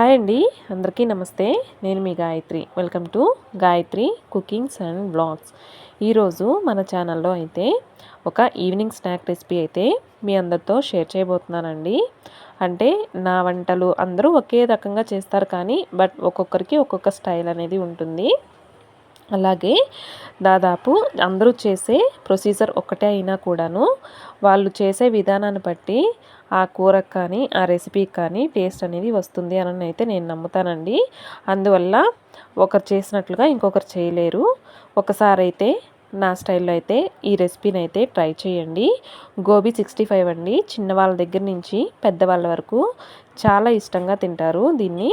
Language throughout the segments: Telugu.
హాయ్ అండి అందరికీ నమస్తే. నేను మీ Gayatri. Welcome to Gayatri cookings and blogs. ఈరోజు మన ఛానల్లో అయితే ఒక ఈవినింగ్ స్నాక్ రెసిపీ అయితే మీ అందరితో షేర్ చేయబోతున్నానండి. అంటే నా వంటలు అందరూ ఒకే రకంగా చేస్తారు కానీ బట్ ఒక్కొక్కరికి ఒక్కొక్క స్టైల్ అనేది ఉంటుంది. అలాగే దాదాపు అందరూ చేసే ప్రొసీజర్ ఒక్కటే అయినా కూడాను వాళ్ళు చేసే విధానాన్ని బట్టి ఆ కూరకు కానీ ఆ రెసిపీకి కానీ టేస్ట్ అనేది వస్తుంది అని అయితే నేను నమ్ముతానండి. అందువల్ల ఒకరు చేసినట్లుగా ఇంకొకరు చేయలేరు. ఒకసారి అయితే నా స్టైల్లో అయితే ఈ రెసిపీని అయితే ట్రై చేయండి. గోబీ సిక్స్టీ ఫైవ్ అండి చిన్నవాళ్ళ దగ్గర నుంచి పెద్దవాళ్ళ వరకు చాలా ఇష్టంగా తింటారు దీన్ని.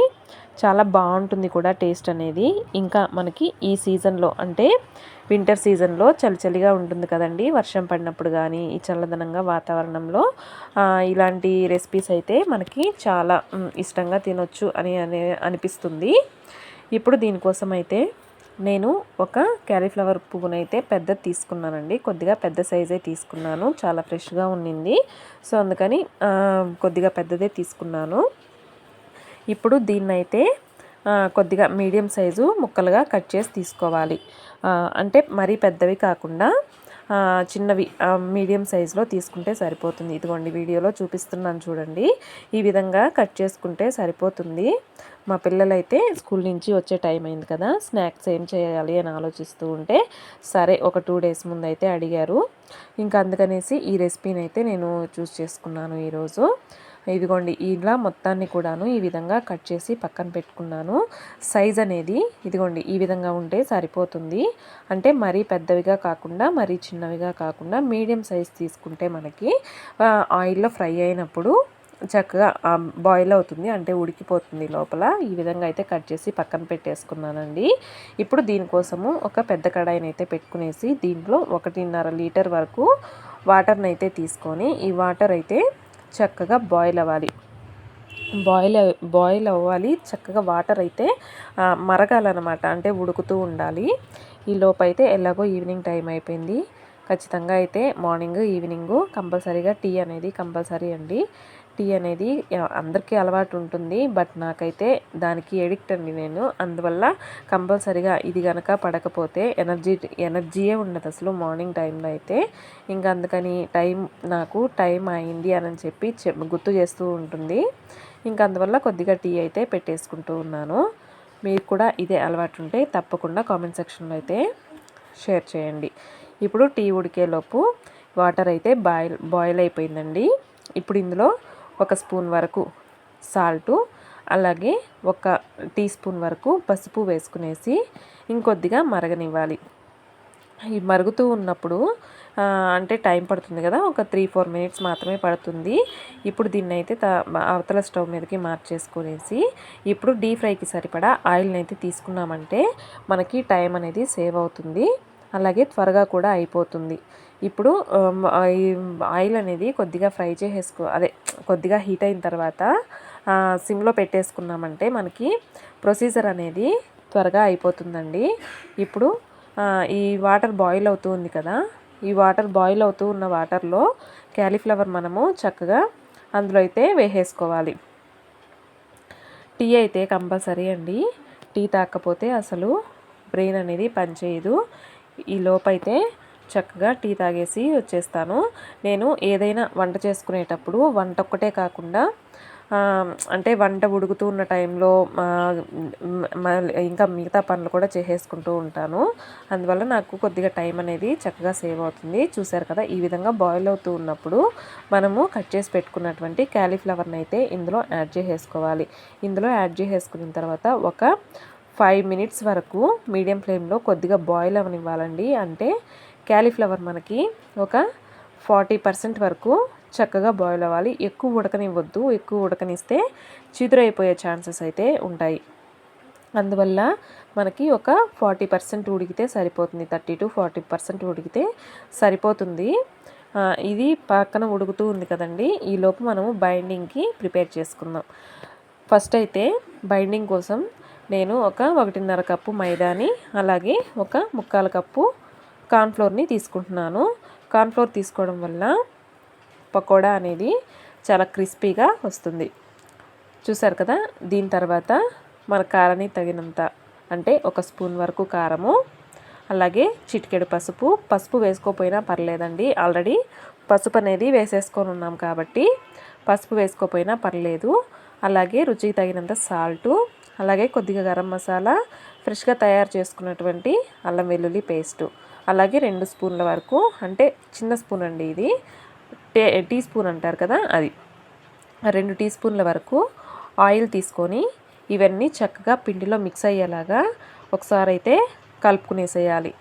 చాలా బాగుంటుంది కూడా టేస్ట్ అనేది. ఇంకా మనకి ఈ సీజన్లో అంటే వింటర్ సీజన్లో చలిచలిగా ఉంటుంది కదండి. వర్షం పడినప్పుడు కానీ ఈ చల్లదనంగా వాతావరణంలో ఇలాంటి రెసిపీస్ అయితే మనకి చాలా ఇష్టంగా తినొచ్చు అని అనే అనిపిస్తుంది. ఇప్పుడు దీనికోసం అయితే నేను ఒక క్యాలీఫ్లవర్ పువ్వునైతే పెద్దది తీసుకున్నానండి. కొద్దిగా పెద్ద సైజే తీసుకున్నాను. చాలా ఫ్రెష్గా ఉండింది సో అందుకని కొద్దిగా పెద్దదే తీసుకున్నాను. ఇప్పుడు దీన్నైతే కొద్దిగా మీడియం సైజు ముక్కలుగా కట్ చేసి తీసుకోవాలి. అంటే మరీ పెద్దవి కాకుండా చిన్నవి మీడియం సైజులో తీసుకుంటే సరిపోతుంది. ఇదిగోండి వీడియోలో చూపిస్తున్నాను చూడండి. ఈ విధంగా కట్ చేసుకుంటే సరిపోతుంది. మా పిల్లలైతే స్కూల్ నుంచి వచ్చే టైం అయింది కదా స్నాక్స్ ఏం చేయాలి అని ఆలోచిస్తూ ఉంటే సరే ఒక టూ డేస్ ముందు అయితే అడిగారు. ఇంకా అందుకనేసి ఈ రెసిపీని అయితే నేను చూస్ చేసుకున్నాను ఈరోజు. ఇదిగోండి ఇలా మొత్తాన్ని కూడాను ఈ విధంగా కట్ చేసి పక్కన పెట్టుకున్నాను. సైజ్ అనేది ఇదిగోండి ఈ విధంగా ఉంటే సరిపోతుంది. అంటే మరీ పెద్దవిగా కాకుండా మరీ చిన్నవిగా కాకుండా మీడియం సైజ్ తీసుకుంటే మనకి ఆయిల్లో ఫ్రై అయినప్పుడు చక్కగా బాయిల్ అవుతుంది అంటే ఉడికిపోతుంది లోపల. ఈ విధంగా అయితే కట్ చేసి పక్కన పెట్టేసుకున్నానండి. ఇప్పుడు దీనికోసము ఒక పెద్ద కడాయిని అయితే పెట్టుకునేసి దీంట్లో ఒకటిన్నర లీటర్ వరకు వాటర్ని అయితే తీసుకొని ఈ వాటర్ అయితే చక్కగా బాయిల్ అవ్వాలి. బాయిల్ బాయిల్ అవ్వాలి. చక్కగా వాటర్ అయితే మరగాలన్నమాట. అంటే ఉడుకుతూ ఉండాలి. ఈ లోపైతే ఎలాగో ఈవినింగ్ టైం అయిపోయింది. ఖచ్చితంగా అయితే మార్నింగ్ ఈవినింగ్ కంపల్సరీగా టీ అనేది కంపల్సరీ అండి. టీ అనేది అందరికీ అలవాటు ఉంటుంది. బట్ నాకైతే దానికి ఎడిక్ట్ అండి నేను. అందువల్ల కంపల్సరిగా ఇది కనుక పడకపోతే ఎనర్జీ ఎనర్జీయే ఉండదు అసలు మార్నింగ్ టైంలో అయితే. ఇంకా అందుకని టైం నాకు టైం అయింది అని చెప్పి గుర్తు చేస్తూ ఉంటుంది. ఇంకా అందువల్ల కొద్దిగా టీ అయితే పెట్టేసుకుంటూ ఉన్నాను. మీరు కూడా ఇదే అలవాటు ఉంటే తప్పకుండా కామెంట్ సెక్షన్లో అయితే షేర్ చేయండి. ఇప్పుడు టీ ఉడికేలోపు వాటర్ అయితే బాయిల్ బాయిల్ అయిపోయిందండి. ఇప్పుడు ఇందులో ఒక స్పూన్ వరకు సాల్టు అలాగే ఒక టీ స్పూన్ వరకు పసుపు వేసుకునేసి ఇంకొద్దిగా మరగనివ్వాలి. ఈ మరుగుతూ ఉన్నప్పుడు అంటే టైం పడుతుంది కదా ఒక త్రీ ఫోర్ మినిట్స్ మాత్రమే పడుతుంది. ఇప్పుడు దీన్ని అయితే అవతల స్టవ్ మీదకి మార్చేసుకునేసి ఇప్పుడు డీప్ ఫ్రైకి సరిపడా ఆయిల్ని అయితే తీసుకున్నామంటే మనకి టైం అనేది సేవ్ అవుతుంది. అలాగే త్వరగా కూడా అయిపోతుంది. ఇప్పుడు ఆయిల్ అనేది కొద్దిగా ఫ్రై చేసేసుకో అదే కొద్దిగా హీట్ అయిన తర్వాత సిమ్లో పెట్టేసుకున్నామంటే మనకి ప్రొసీజర్ అనేది త్వరగా అయిపోతుందండి. ఇప్పుడు ఈ వాటర్ బాయిల్ అవుతూ ఉంది కదా ఈ వాటర్ బాయిల్ అవుతూ ఉన్న వాటర్లో క్యాలీఫ్లవర్ మనము చక్కగా అందులో అయితే వేసేసుకోవాలి. టీ అయితే కంపల్సరీ అండి. టీ తాకపోతే అసలు బ్రెయిన్ అనేది పనిచేయదు. ఈ లోపైతే చక్కగా టీ తాగేసి వచ్చేస్తాను. నేను ఏదైనా వంట చేసుకునేటప్పుడు వంట ఒక్కటే కాకుండా అంటే వంట ఉడుకుతూ ఉన్న టైంలో ఇంకా మిగతా పనులు కూడా చేసేసుకుంటూ ఉంటాను. అందువల్ల నాకు కొద్దిగా టైం అనేది చక్కగా సేవ్ అవుతుంది. చూసారు కదా ఈ విధంగా బాయిల్ అవుతూ ఉన్నప్పుడు మనము కట్ చేసి పెట్టుకున్నటువంటి క్యాలీఫ్లవర్ని అయితే ఇందులో యాడ్ చేసేసుకోవాలి. ఇందులో యాడ్ చేసేసుకున్న తర్వాత ఒక ఫైవ్ మినిట్స్ వరకు మీడియం ఫ్లేమ్లో కొద్దిగా బాయిల్ అవనివ్వాలండి. అంటే క్యాలీఫ్లవర్ మనకి ఒక ఫార్టీ పర్సెంట్ వరకు చక్కగా బాయిల్ అవ్వాలి. ఎక్కువ ఉడకనివ్వద్దు. ఎక్కువ ఉడకనిస్తే చిదురైపోయే ఛాన్సెస్ అయితే ఉంటాయి. అందువల్ల మనకి ఒక ఫార్టీ పర్సెంట్ ఉడికితే సరిపోతుంది. థర్టీ టు ఫార్టీ పర్సెంట్ ఉడికితే సరిపోతుంది. ఇది పక్కన ఉడుకుతూ ఉంది కదండి. ఈలోపు మనము బైండింగ్కి ప్రిపేర్ చేసుకుందాం. ఫస్ట్ అయితే బైండింగ్ కోసం నేను ఒక ఒకటిన్నర కప్పు మైదాని అలాగే ఒక ముక్కాల కప్పు కార్న్ఫ్లోర్ని తీసుకుంటున్నాను. కార్న్ఫ్లోర్ తీసుకోవడం వల్ల పకోడా అనేది చాలా క్రిస్పీగా వస్తుంది. చూసారు కదా? దీని తర్వాత మన కారానికి తగినంత అంటే ఒక స్పూన్ వరకు కారము అలాగే చిటికెడు పసుపు. పసుపు వేసుకోపోయినా పర్లేదండి. ఆల్రెడీ పసుపు అనేది వేసేసుకొని ఉన్నాం కాబట్టి పసుపు వేసుకోపోయినా పర్లేదు. అలాగే రుచికి తగినంత సాల్టు అలాగే కొద్దిగా గరం మసాలా ఫ్రెష్గా తయారు చేసుకున్నటువంటి అల్లం వెల్లుల్లి పేస్టు. అలాగే రెండు స్పూన్ల వరకు అంటే చిన్న స్పూన్ అండి ఇది టే టీ స్పూన్ అంటారు కదా అది. రెండు టీ స్పూన్ల వరకు ఆయిల్ తీసుకొని ఇవన్నీ చక్కగా పిండిలో మిక్స్ అయ్యేలాగా ఒకసారి అయితే కలుపుకునేసేయాలి.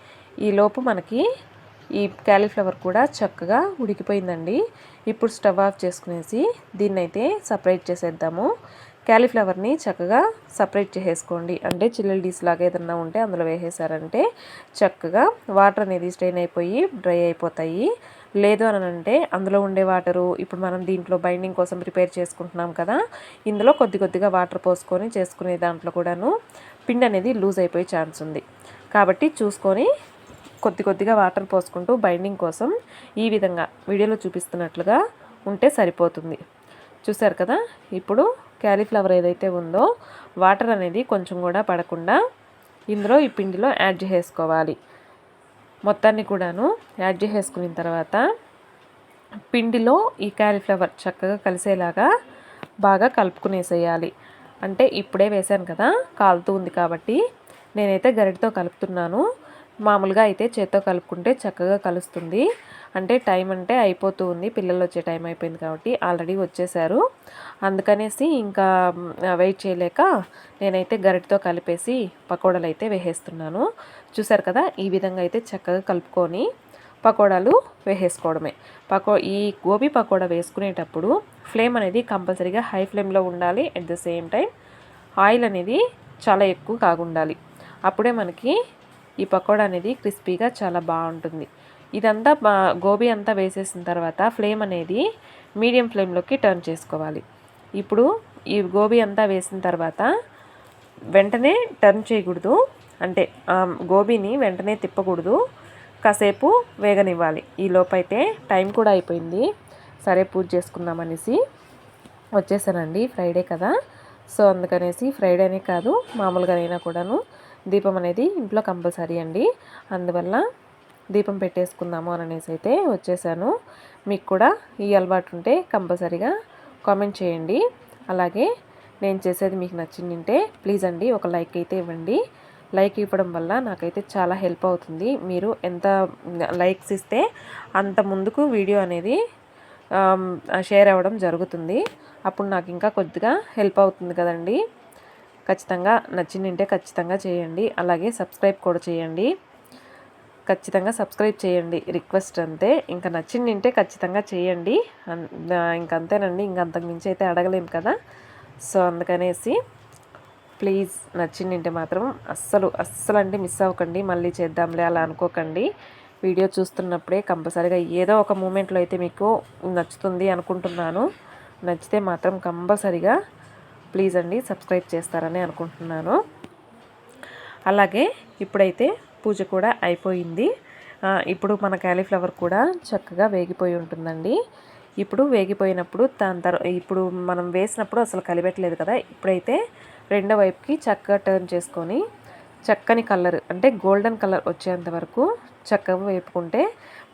ఈలోపు మనకి ఈ క్యాలీఫ్లవర్ కూడా చక్కగా ఉడికిపోయిందండి. ఇప్పుడు స్టవ్ ఆఫ్ చేసుకునేసి దీన్నైతే సపరేట్ చేసేద్దాము. క్యాలీఫ్లవర్ని చక్కగా సపరేట్ చేసేసుకోండి. అంటే చిల్లెల్ డీస్ లాగా ఏదన్నా ఉంటే అందులో వేసేసారంటే చక్కగా వాటర్ అనేది స్ట్రెయిన్ అయిపోయి డ్రై అయిపోతాయి. లేదు అని అంటే అందులో ఉండే వాటరు ఇప్పుడు మనం దీంట్లో బైండింగ్ కోసం ప్రిపేర్ చేసుకుంటున్నాం కదా ఇందులో కొద్ది కొద్దిగా వాటర్ పోసుకొని చేసుకునే దాంట్లో కూడాను పిండి అనేది లూజ్ అయిపోయే ఛాన్స్ ఉంది. కాబట్టి చూసుకొని కొద్ది కొద్దిగా వాటర్ పోసుకుంటూ బైండింగ్ కోసం ఈ విధంగా వీడియోలో చూపిస్తున్నట్లుగా ఉంటే సరిపోతుంది. చూసారు కదా? ఇప్పుడు క్యాలీఫ్లవర్ ఏదైతే ఉందో వాటర్ అనేది కొంచెం కూడా పడకుండా ఇందులో ఈ పిండిలో యాడ్ చేసుకోవాలి మొత్తాన్ని కూడాను యాడ్ చేసేసుకున్న తర్వాత పిండిలో ఈ క్యాలీఫ్లవర్ చక్కగా కలిసేలాగా బాగా కలుపుకునేసేయాలి. అంటే ఇప్పుడే వేశాను కదా కాలుతూ ఉంది కాబట్టి నేనైతే గరిటతో కలుపుతున్నాను. మామూలుగా అయితే చేత్తో కలుపుకుంటే చక్కగా కలుస్తుంది. అంటే టైం అంటే అయిపోతూ ఉంది. పిల్లలు వచ్చే టైం అయిపోయింది కాబట్టి ఆల్రెడీ వచ్చేసారు. అందుకనేసి ఇంకా వెయిట్ చేయలేక నేనైతే గరిటతో కలిపేసి పకోడాలు అయితే వేసేస్తున్నాను. చూసారు కదా ఈ విధంగా అయితే చక్కగా కలుపుకొని పకోడాలు వేసేసుకోవడమే. పకో ఈ గోబీ పకోడా వేసుకునేటప్పుడు ఫ్లేమ్ అనేది కంపల్సరీగా హై ఫ్లేమ్లో ఉండాలి. At the same time oil అనేది చాలా ఎక్కువ కాగుండాలి. అప్పుడే మనకి ఈ పకోడా అనేది క్రిస్పీగా చాలా బాగుంటుంది. ఇదంతా గోబీ అంతా వేసేసిన తర్వాత ఫ్లేమ్ అనేది మీడియం ఫ్లేమ్లోకి టర్న్ చేసుకోవాలి. ఇప్పుడు ఈ గోబీ అంతా వేసిన తర్వాత వెంటనే టర్న్ చేయకూడదు. అంటే గోబీని వెంటనే తిప్పకూడదు. కాసేపు వేగనివ్వాలి. ఈ లోపైతే టైం కూడా అయిపోయింది. సరే పూజ చేసుకుందామనేసి వచ్చేసానండి ఫ్రైడే కదా. సో అందుకనేసి ఫ్రైడేనే కాదు మామూలుగానైనా కూడాను దీపం అనేది ఇంట్లో కంపల్సరీ అండి. అందువల్ల దీపం పెట్టేసుకుందాము అని అనేసి అయితే వచ్చేసాను. మీకు కూడా ఈ అలవాటు ఉంటే కంపల్సరీగా కామెంట్ చేయండి. అలాగే నేను చేసేది మీకు నచ్చిందంటే ప్లీజ్ అండి ఒక లైక్ అయితే ఇవ్వండి. లైక్ ఇవ్వడం వల్ల నాకైతే చాలా హెల్ప్ అవుతుంది. మీరు ఎంత లైక్స్ ఇస్తే అంత ముందుకు వీడియో అనేది షేర్ అవ్వడం జరుగుతుంది. అప్పుడు నాకు ఇంకా కొద్దిగా హెల్ప్ అవుతుంది కదండి. ఖచ్చితంగా నచ్చిందంటే ఖచ్చితంగా చేయండి. అలాగే సబ్స్క్రైబ్ కూడా చేయండి. ఖచ్చితంగా సబ్స్క్రైబ్ చేయండి. రిక్వెస్ట్ అంతే ఇంకా నచ్చింది ఖచ్చితంగా చేయండి. ఇంకంతేనండి ఇంకంతకు మించి అయితే అడగలేము కదా. సో అందుకనేసి ప్లీజ్ నచ్చింది మాత్రం అస్సలు అస్సలు అంటే మిస్ అవ్వకండి. మళ్ళీ చేద్దాంలే అలా అనుకోకండి. వీడియో చూస్తున్నప్పుడే కంపల్సరీగా ఏదో ఒక మూమెంట్లో అయితే మీకు నచ్చుతుంది అనుకుంటున్నాను. నచ్చితే మాత్రం కంపల్సరీగా ప్లీజ్ అండి సబ్స్క్రైబ్ చేస్తారని అనుకుంటున్నాను. అలాగే ఇప్పుడైతే పూజ కూడా అయిపోయింది. ఇప్పుడు మన క్యాలీఫ్లవర్ కూడా చక్కగా వేగిపోయి ఉంటుందండి. ఇప్పుడు వేగిపోయినప్పుడు దాని తర్వాత ఇప్పుడు మనం వేసినప్పుడు అసలు కలిపెట్టలేదు కదా. ఇప్పుడైతే రెండో వైపుకి చక్కగా టర్న్ చేసుకొని చక్కని కలర్ అంటే గోల్డెన్ కలర్ వచ్చేంత వరకు చక్కగా వేపుకుంటే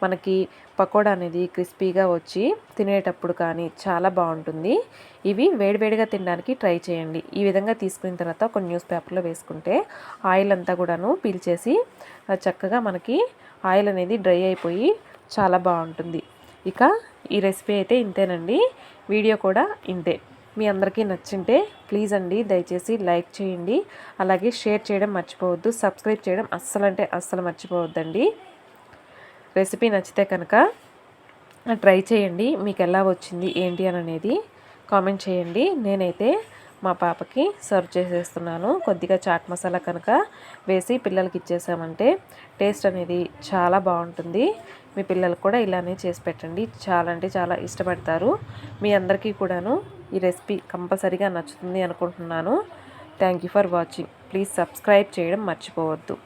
మనకి పకోడా అనేది క్రిస్పీగా వచ్చి తినేటప్పుడు కానీ చాలా బాగుంటుంది. ఇవి వేడివేడిగా తినడానికి ట్రై చేయండి. ఈ విధంగా తీసుకున్న తర్వాత ఒక న్యూస్ పేపర్లో వేసుకుంటే ఆయిల్ అంతా కూడాను పీల్చేసి చక్కగా మనకి ఆయిల్ అనేది డ్రై అయిపోయి చాలా బాగుంటుంది. ఇక ఈ రెసిపీ అయితే ఇంతేనండి. వీడియో కూడా ఇంతే. మీ అందరికీ నచ్చింటే ప్లీజ్ అండి దయచేసి లైక్ చేయండి. అలాగే షేర్ చేయడం మర్చిపోవద్దు సబ్స్క్రైబ్ చేయడం అస్సలు అంటే అస్సలు మర్చిపోవద్దండి. రెసిపీ నచ్చితే కనుక ట్రై చేయండి. మీకు ఎలా వచ్చింది ఏంటి అని అనేది కామెంట్ చేయండి. నేనైతే మా పాపకి సర్వ్ చేసేస్తున్నాను. కొద్దిగా చాట్ మసాలా కనుక వేసి పిల్లలకి ఇచ్చేసామంటే టేస్ట్ అనేది చాలా బాగుంటుంది. మీ పిల్లలకు కూడా ఇలానే చేసి పెట్టండి. చాలా అంటే చాలా ఇష్టపడతారు. మీ అందరికీ కూడాను ఈ రెసిపీ కంపల్సరీగా నచ్చుతుంది అనుకుంటున్నాను. Thank you for watching. Please subscribe చేయడం మర్చిపోవద్దు.